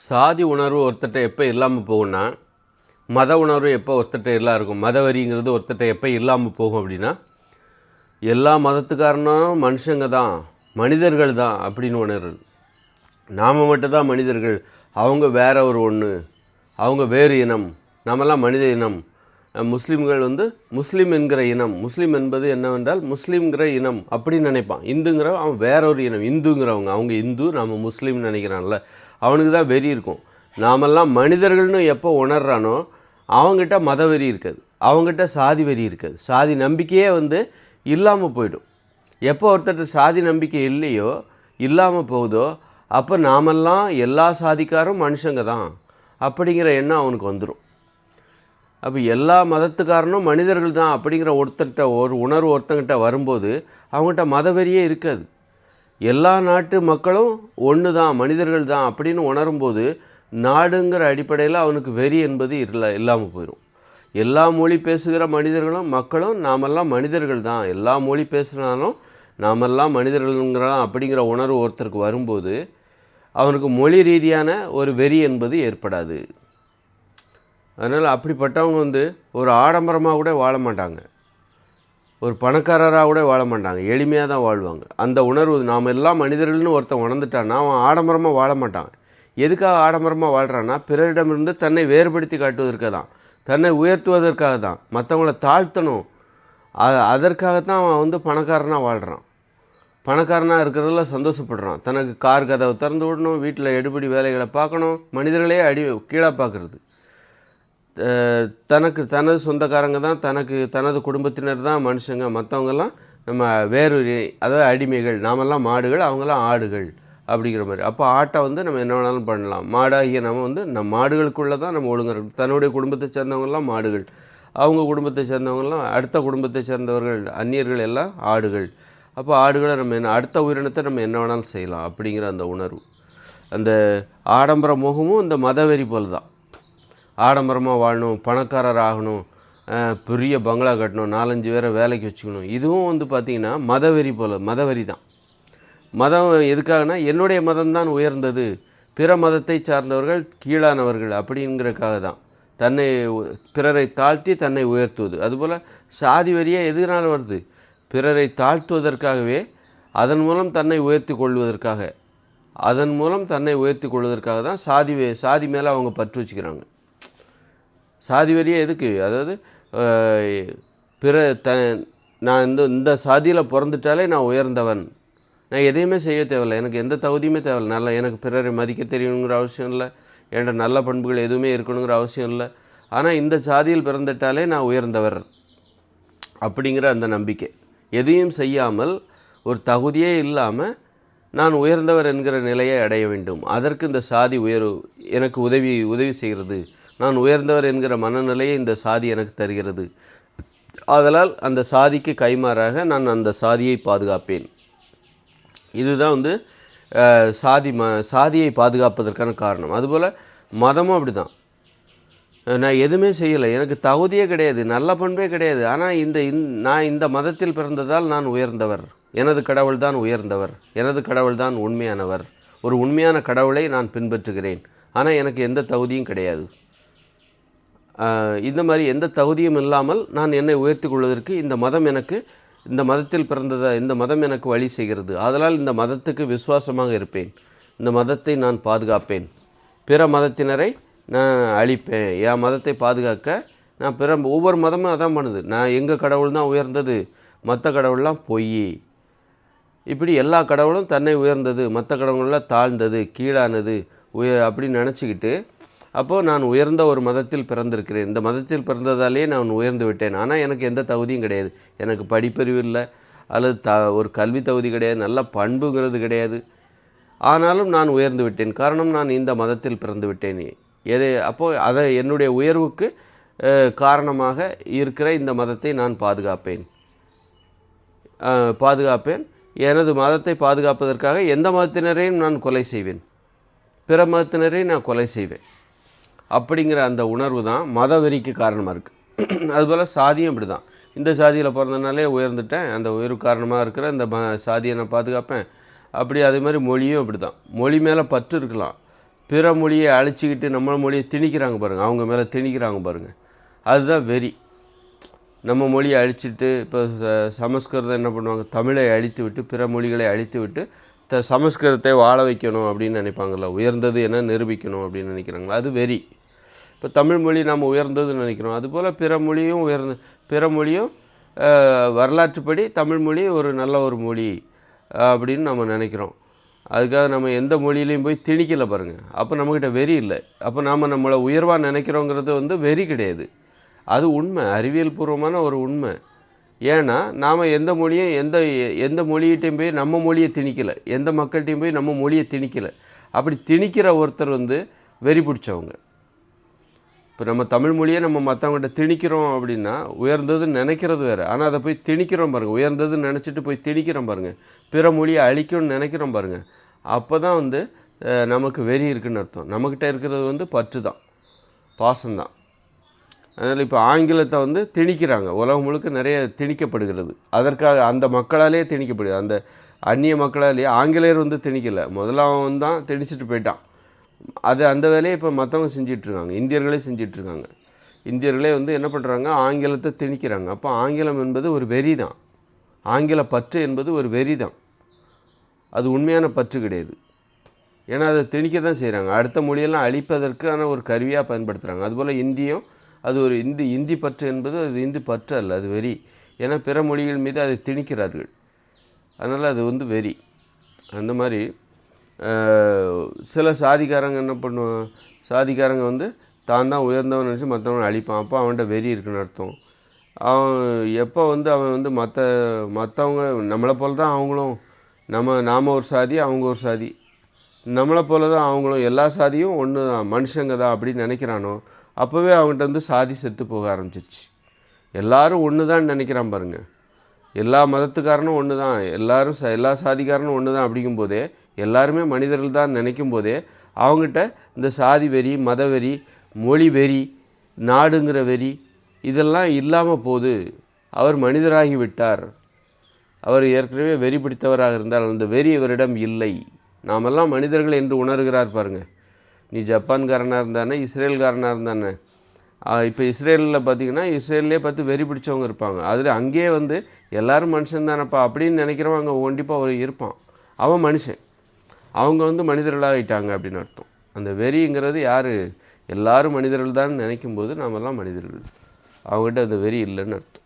சாதி உணர்வு ஒருத்தட்ட எப்போ இல்லாமல் போகும்னா மத உணர்வு எப்போ ஒருத்தட்ட எல்லாம் இருக்கும் மத வரிங்கிறது ஒருத்தட்ட எப்போ இல்லாமல் போகும் அப்படின்னா எல்லா மதத்துக்காரனும் மனுஷங்க தான் மனிதர்கள் தான் அப்படின்னு உணர்வு நாம் மட்டும்தான் மனிதர்கள் அவங்க வேற ஒரு ஒன்று அவங்க வேறு இனம் நாமெல்லாம் மனித இனம் முஸ்லீம்கள் வந்து முஸ்லீம் என்கிற இனம். முஸ்லீம் என்பது என்னவென்றால் முஸ்லீம்ங்கிற இனம் அப்படின்னு நினைப்பான். இந்துங்கிற அவன் வேற ஒரு இனம். இந்துங்கிறவங்க. அவங்க இந்து நம்ம முஸ்லீம்னு நினைக்கிறான்ல. அவனுக்கு தான் வெறி இருக்கும். நாமெல்லாம் மனிதர்கள்னு எப்போ உணர்றானோ அவங்ககிட்ட மத வெறி இருக்காது. அவங்ககிட்ட சாதி வெறி இருக்காது. சாதி நம்பிக்கையே வந்து இல்லாமல் போயிடும். எப்போ ஒருத்தர் சாதி நம்பிக்கை இல்லையோ இல்லாமல் போகுதோ அப்போ நாமெல்லாம் எல்லா சாதிக்காரும் மனுஷங்க தான். அப்படிங்கிற எண்ணம் அவனுக்கு வந்துடும் அப்போ எல்லா மதத்துக்காரனும் மனிதர்கள் தான் அப்படிங்கிற ஒருத்தர்கிட்ட ஒரு உணர்வு ஒருத்தங்கிட்ட வரும்போது அவங்ககிட்ட மதவெறியே இருக்காது. எல்லா நாட்டு மக்களும் ஒன்று தான் மனிதர்கள் தான் அப்படின்னு உணரும்போது நாடுங்கிற அடிப்படையில் அவனுக்கு வெறி என்பது இல்லை இல்லாமல் போயிடும் எல்லா மொழி பேசுகிற மனிதர்களும் மக்களும் நாமெல்லாம் மனிதர்கள் தான். எல்லா மொழி பேசுனாலும் நாமெல்லாம் மனிதர்கள்ங்கிற அப்படிங்கிற உணர்வு ஒருத்தருக்கு வரும்போது அவனுக்கு மொழி ரீதியான ஒரு வெறி என்பது ஏற்படாது. அதனால் அப்படிப்பட்டவங்க வந்து ஒரு ஆடம்பரமாக கூட வாழ மாட்டாங்க. ஒரு பணக்காரராக கூட வாழ மாட்டாங்க. எளிமையாக தான் வாழ்வாங்க. அந்த உணர்வு நாம் எல்லாம் மனிதர்கள்னு ஒருத்தன் உணர்ந்துட்டான்னா அவன் ஆடம்பரமாக வாழ மாட்டான். எதுக்காக ஆடம்பரமாக வாழ்கிறான்னா பிறரிடமிருந்து தன்னை வேறுபடுத்தி காட்டுவதற்காக தான் தன்னை உயர்த்துவதற்காக தான். மற்றவங்கள தாழ்த்தணும். அ- அதற்காகத்தான் அவன் வந்து பணக்காரனாக வாழ்கிறான் பணக்காரனாக இருக்கிறதுல சந்தோஷப்படுறான். தனக்கு கார் கதவை திறந்து விடணும் வீட்டில் எடுபடி வேலைகளை பார்க்கணும் மனிதர்களே அடி கீழே பார்க்குறது. தனக்கு தனது சொந்தக்காரங்க தான் தனக்கு தனது குடும்பத்தினர் தான் மனுஷங்க. மற்றவங்கெல்லாம் நம்ம வேறு அதாவது அடிமைகள். நாமெல்லாம் மாடுகள் அவங்கெல்லாம் ஆடுகள் அப்படிங்கிற மாதிரி. அப்போ ஆட்டை வந்து நம்ம என்ன வேணாலும் பண்ணலாம். மாடாகிய நம்ம வந்து நம்ம மாடுகளுக்குள்ளே தான் நம்ம ஒழுங்காக இருக்கும் தன்னுடைய குடும்பத்தை சேர்ந்தவங்கெல்லாம் மாடுகள். அவங்க குடும்பத்தை சேர்ந்தவங்கெல்லாம் அடுத்த குடும்பத்தை சேர்ந்தவர்கள் அந்நியர்கள் எல்லாம் ஆடுகள். அப்போ ஆடுகளை நம்ம என்ன அடுத்த உயிரினத்தை நம்ம என்ன வேணாலும் செய்யலாம் அப்படிங்கிற அந்த உணர்வு. அந்த ஆடம்பர முகமும் இந்த மதவெறி போல தான். ஆடம்பரமாக வாழணும் பணக்காரர் ஆகணும் பெரிய பங்களா கட்டணும் நாலஞ்சு பேரை வேலைக்கு வச்சுக்கணும். இதுவும் வந்து பார்த்திங்கன்னா மதவெறி போல் மதவெறி தான். மதம் எதுக்காகனா என்னுடைய மதம்தான் உயர்ந்தது. பிற மதத்தை சார்ந்தவர்கள் கீழானவர்கள் அப்படிங்கிறதுக்காக தான். தன்னை பிறரை தாழ்த்தி தன்னை உயர்த்துவது. அதுபோல் சாதி வரியாக எதனால் வருது? பிறரை தாழ்த்துவதற்காகவே அதன் மூலம் தன்னை உயர்த்தி கொள்வதற்காக. அதன் மூலம் தன்னை உயர்த்தி கொள்வதற்காக தான் சாதி சாதி மேலே அவங்க பற்று வச்சுக்கிறாங்க. சாதி வரியே எதுக்கு? அதாவது பிற த நான் இந்த இந்த சாதியில் பிறந்துட்டாலே நான் உயர்ந்தவன். நான் எதையுமே செய்ய தேவையில்லை. எனக்கு எந்த தகுதியுமே தேவையில்லை. நல்லா எனக்கு பிறரை மதிக்க தெரியணுங்கிற அவசியம் இல்லை. என்கிட்ட நல்ல பண்புகள் எதுவுமே இருக்கணுங்கிற அவசியம் இல்லை. ஆனால் இந்த சாதியில் பிறந்துட்டாலே நான் உயர்ந்தவர். அப்படிங்கிற அந்த நம்பிக்கை. எதையும் செய்யாமல் ஒரு தகுதியே இல்லாமல் நான் உயர்ந்தவர் என்கிற நிலையை அடைய வேண்டும். அதற்கு இந்த சாதி உயர்வு எனக்கு உதவி உதவி செய்கிறது. நான் உயர்ந்தவர் என்கிற மனநிலையை இந்த சாதி எனக்கு தருகிறது. ஆதலால் அந்த சாதிக்கு கைமாறாக நான் அந்த சாதியை பாதுகாப்பேன். இதுதான் வந்து சாதி ம சாதியை பாதுகாப்பதற்கான காரணம். அதுபோல் மதமும் அப்படி தான் நான் எதுவுமே செய்யலை. எனக்கு தகுதியே கிடையாது. நல்ல பண்பே கிடையாது. ஆனால் இந்த இந் நான் இந்த மதத்தில் பிறந்ததால் நான் உயர்ந்தவர். எனது கடவுள் தான் உயர்ந்தவர். எனது கடவுள் தான் உண்மையானவர். ஒரு உண்மையான கடவுளை நான் பின்பற்றுகிறேன். ஆனால் எனக்கு எந்த தகுதியும் கிடையாது. இந்த மாதிரி எந்த தகுதியும் இல்லாமல் நான் என்னை உயர்த்தி கொள்வதற்கு இந்த மதம் எனக்கு இந்த மதத்தில் பிறந்ததை இந்த மதம் எனக்கு வழி செய்கிறது. அதனால் இந்த மதத்துக்கு விசுவாசமாக இருப்பேன். இந்த மதத்தை நான் பாதுகாப்பேன். பிற மதத்தினரை நான் அழிப்பேன். என் மதத்தை பாதுகாக்க நான் பிற ஒவ்வொரு மதமும் அதான் பண்ணுது. நான் எங்கள் கடவுள் தான் உயர்ந்தது மற்ற கடவுள்லாம் பொய். இப்படி எல்லா கடவுளும் தன்னை உயர்ந்தது மற்ற கடவுள்லாம் தாழ்ந்தது கீழானது உய அப்படின்னு நினச்சிக்கிட்டு அப்போது நான் உயர்ந்த ஒரு மதத்தில் பிறந்திருக்கிறேன். இந்த மதத்தில் பிறந்ததாலே நான் உயர்ந்து விட்டேன். ஆனால் எனக்கு எந்த தகுதியும் கிடையாது. எனக்கு படிப்பறிவு இல்லை. அல்லது த ஒரு கல்வி தகுதி கிடையாது. நல்ல பண்புங்கிறது கிடையாது. ஆனாலும் நான் உயர்ந்து விட்டேன். காரணம் நான் இந்த மதத்தில் பிறந்து விட்டேன். எது அப்போது அதை என்னுடைய உயர்வுக்கு காரணமாக இருக்கிற இந்த மதத்தை நான் பாதுகாப்பேன். பாதுகாப்பேன். எனது மதத்தை பாதுகாப்பதற்காக எந்த மதத்தினரையும் நான் கொலை செய்வேன். பிற மதத்தினரையும் நான் கொலை செய்வேன். அப்படிங்கிற அந்த உணர்வு தான் மத வெறிக்கு காரணமாக இருக்குது அதுபோல் சாதியும் இப்படி தான் இந்த சாதியில் பிறந்தனாலே உயர்ந்துட்டேன். அந்த உயர்வு காரணமாக இருக்கிற இந்த ம சாதியை நான் பாதுகாப்பேன். அப்படி அதே மாதிரி மொழியும் அப்படி தான் மொழி மேலே பற்று இருக்கலாம். பிற மொழியை அழிச்சிக்கிட்டு நம்ம மொழியை திணிக்கிறாங்க பாருங்கள் அவங்க மேலே திணிக்கிறாங்க பாருங்கள் அதுதான் வெறி. நம்ம மொழியை அழிச்சிட்டு இப்போ சமஸ்கிருதம் என்ன பண்ணுவாங்க? தமிழை அழித்து விட்டு பிற மொழிகளை அழித்து விட்டு த சமஸ்கிருதத்தை வாழ வைக்கணும் அப்படின்னு நினைப்பாங்கல்ல. உயர்ந்தது என நிரூபிக்கணும் அப்படின்னு நினைக்கிறாங்களா? அது வெறி. இப்போ தமிழ் மொழி நம்ம உயர்ந்ததுன்னு நினைக்கிறோம். அதுபோல் பிற மொழியும் உயர்ந்து பிற மொழியும் வரலாற்றுப்படி தமிழ் மொழி ஒரு நல்ல ஒரு மொழி அப்படின்னு நம்ம நினைக்கிறோம். அதுக்காக நம்ம எந்த மொழியிலையும் போய் திணிக்கல பாருங்கள் அப்போ நம்மக்கிட்ட வெறி இல்லை. அப்போ நாம் நம்மளை உயர்வாக நினைக்கிறோங்கிறது வந்து வெறி கிடையாது. அது உண்மை. அறிவியல் பூர்வமான ஒரு உண்மை. ஏன்னா நாம் எந்த மொழியும் எந்த எந்த மொழிகிட்டையும் போய் நம்ம மொழியை திணிக்கலை. எந்த மக்கள்கிட்டையும் போய் நம்ம மொழியை திணிக்கலை. அப்படி திணிக்கிற ஒருத்தர் வந்து வெறி பிடிச்சவங்க. இப்போ நம்ம தமிழ் மொழியை நம்ம மற்றவங்கள்ட்ட திணிக்கிறோம் அப்படின்னா உயர்ந்ததுன்னு நினைக்கிறது வேறு. ஆனால் அதை போய் திணிக்கிறோம் பாருங்கள் உயர்ந்ததுன்னு நினச்சிட்டு போய் திணிக்கிறோம் பாருங்கள் பிற மொழியை அழிக்கணும்னு நினைக்கிறோம் பாருங்கள் அப்போ தான் வந்து நமக்கு வெறி இருக்குன்னு அர்த்தம். நம்மக்கிட்ட இருக்கிறது வந்து பற்று தான். பாசம்தான் அதனால் இப்போ ஆங்கிலத்தை வந்து திணிக்கிறாங்க. உலகம் முழுக்க நிறைய திணிக்கப்படுகிறது. அதற்காக அந்த மக்களாலே திணிக்கப்படுது. அந்த அந்நிய மக்களாலே ஆங்கிலேயர் வந்து திணிக்கலை. முதல்ல தான் திணிச்சிட்டு போயிட்டான். அது அந்த வேலையை இப்போ மற்றவங்க செஞ்சிட்ருக்காங்க. இந்தியர்களே செஞ்சிட்ருக்காங்க. இந்தியர்களே வந்து என்ன பண்ணுறாங்க ஆங்கிலத்தை திணிக்கிறாங்க. அப்போ ஆங்கிலம் என்பது ஒரு வெறி தான் ஆங்கில பற்று என்பது ஒரு வெறி தான் அது உண்மையான பற்று கிடையாது. ஏன்னா அதை திணிக்க தான் செய்கிறாங்க அடுத்த மொழியெல்லாம் அழிப்பதற்கான ஒரு கருவியாக பயன்படுத்துகிறாங்க அதுபோல் இந்தியும் அது ஒரு இந்தி இந்தி பற்று என்பது அது இந்தி பற்று அல்ல அது வெறி. ஏன்னா பிற மொழிகள் மீது அதை திணிக்கிறார்கள். அதனால் அது வந்து வெறி. அந்த மாதிரி சில சாதிக்காரங்க என்ன பண்ணுவான் சாதிக்காரங்க வந்து தான் தான் உயர்ந்தவன் நினச்சி மற்றவனை அழிப்பான். அப்போ அவன்கிட்ட வெறி இருக்குன்னு அர்த்தம். அவன் எப்போ வந்து அவன் வந்து மற்ற மற்றவங்க நம்மளை போல தான் அவங்களும். நம்ம நாம் ஒரு சாதி அவங்க ஒரு சாதி. நம்மளை போல தான் அவங்களும். எல்லா சாதியும் ஒன்று தான் மனுஷங்க தான் அப்படின்னு நினைக்கிறானோ அப்போவே அவன்கிட்ட வந்து சாதி செத்து போக ஆரம்பிச்சிருச்சு. எல்லாரும் ஒன்று தான் நினைக்கிறான் பாருங்கள் எல்லா மதத்துக்காரனும் ஒன்று தான் எல்லாரும் ச எல்லா சாதிக்காரனும் ஒன்று தான் அப்படிங்கும்போதே எல்லாருமே மனிதர்கள் தான் நினைக்கும் போதே அவங்ககிட்ட இந்த சாதி வெறி மத வெறி மொழி வெறி நாடுங்கிற வெறி இதெல்லாம் இல்லாமல் போகுது அவர் மனிதராகி விட்டார். அவர் ஏற்கனவே வெறி பிடித்தவராக இருந்தால் அந்த வெறி இவரிடம் இல்லை. நாமெல்லாம் மனிதர்கள் என்று உணர்கிறார் பாருங்கள் நீ ஜப்பான்காரனாக இருந்தானே இஸ்ரேல்காரனாக இருந்தானே. இப்போ இஸ்ரேலில் பார்த்தீங்கன்னா இஸ்ரேல்லே பார்த்து வெறி பிடிச்சவங்க இருப்பாங்க. அதில் அங்கேயே வந்து எல்லாரும் மனுஷன் தானப்பா அப்படின்னு நினைக்கிறவன் அங்கே கண்டிப்பாக ஒரு இருப்பான். அவன் மனுஷன். அவங்க வந்து மனிதர்களாகிட்டாங்க அப்படின்னு அர்த்தம். அந்த வெறிங்கிறது யார்? எல்லாரும் மனிதர்கள் தான் நினைக்கும் போது நாமெல்லாம் மனிதர்கள். அவங்ககிட்ட அந்த வெறி இல்லைன்னு அர்த்தம்.